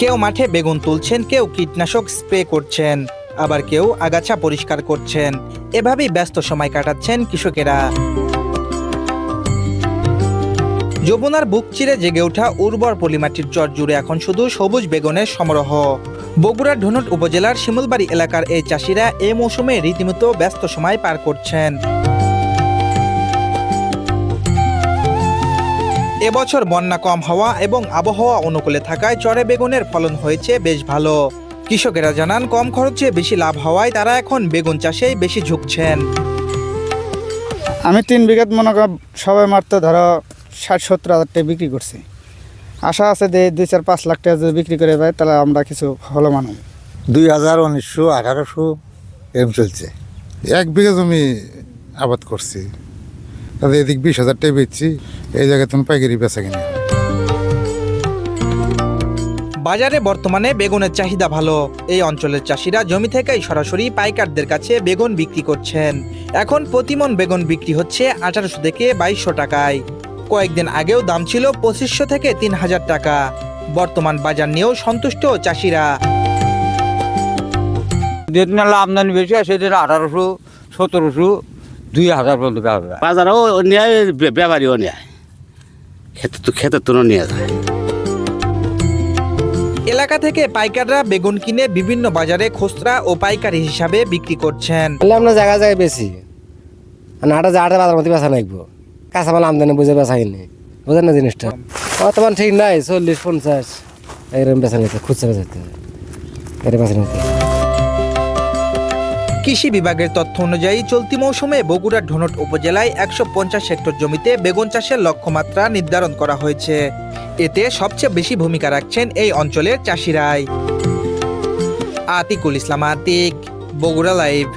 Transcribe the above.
কেউ মাঠে বেগুন তুলছেন, কেউ কীটনাশক স্প্রে করছেন, আবার কেউ আগাছা পরিষ্কার করছেন। এভাবেই ব্যস্ত সময় কাটাচ্ছেন কৃষকেরা। যমুনার বুক চিরে জেগে ওঠা উর্বর পলিমাটির চর জুড়ে এখন শুধু সবুজ বেগুনের সমারোহ। বগুড়ার ধনুট উপজেলার শিমুলবাড়ি এলাকার এই চাষিরা এ মৌসুমে রীতিমতো ব্যস্ত সময় পার করছেন। এবছর বন্যা কম হওয়া এবং আবহাওয়া অনুকূলে থাকায় চরে বেগুনের ফলন হয়েছে বেশ ভালো। কৃষকেরা জানান কম খরচে বেশি লাভ হওয়ায় তারা এখন বেগুন চাষেই বেশি ঝুঁকছেন। আমি তিন বিঘাত মনে কর সবাই মারতে ধরো ষাট সত্তর হাজার টাকা বিক্রি করছি। আশা আছে যে দুই চার পাঁচ লাখ টাকা যদি বিক্রি করে পাই তাহলে আমরা কিছু ভালো মানুষ দুই হাজার উনিশশো আঠারোশো এরম চলছে। এক বিঘা জমি আবাদ করছি। তাতে এদিক বিশ হাজার টাকা বেচছি এই জায়গায় তুমি পাইকারি বেচা কিনে। বাজারে বর্তমানে বেগুনের চাহিদা ভালো। এই অঞ্চলের চাষিরা জমি থেকেই সরাসরি পাইকারদের কাছে বেগুন বিক্রি করছেন। এখন প্রতিমন বেগুন বিক্রি হচ্ছে আঠারোশো থেকে বাইশশো টাকায়। কয়েকদিন আগেও দাম ছিল পঁচিশশো থেকে তিন হাজার টাকা। বর্তমান বাজার নিয়েও সন্তুষ্ট চাষিরা। যেদিন আমদানি বেশি সেদিন আঠারোশো সতেরোশো দুই হাজার পর্যন্ত বাজারও নেয় ব্যাপারীও নেয়। খেতে তো খেতে তো নিয়ে যায়। এলাকা থেকে পাইকাররা বেগুন কিনে বিভিন্ন বাজারে খুচরা ও পাইকারি হিসাবে বিক্রি করছেন। তাহলে আমরা জায়গা জায়গায় বেশি আর নাটা জায়গাটা বাজার মধ্যে বেচা নাকবো কাঁচামাল আমদানি বুঝে বেচা কিনে বুঝেন না জিনিসটা? বর্তমান ঠিক নাই চল্লিশ পঞ্চাশ। এরকম বেচা নিতে খুচরা বেচাতে এরকম বেচা নিতে কৃষি বিভাগের তথ্য অনুযায়ী চলতি মৌসুমে বগুড়ার ধনট উপজেলায় একশো পঞ্চাশ হেক্টর জমিতে বেগুন চাষের লক্ষ্যমাত্রা নির্ধারণ করা হয়েছে। এতে সবচেয়ে বেশি ভূমিকা রাখছেন এই অঞ্চলের চাষিরাই আতিকুল ইসলাম আতিক, বগুড়া লাইভ।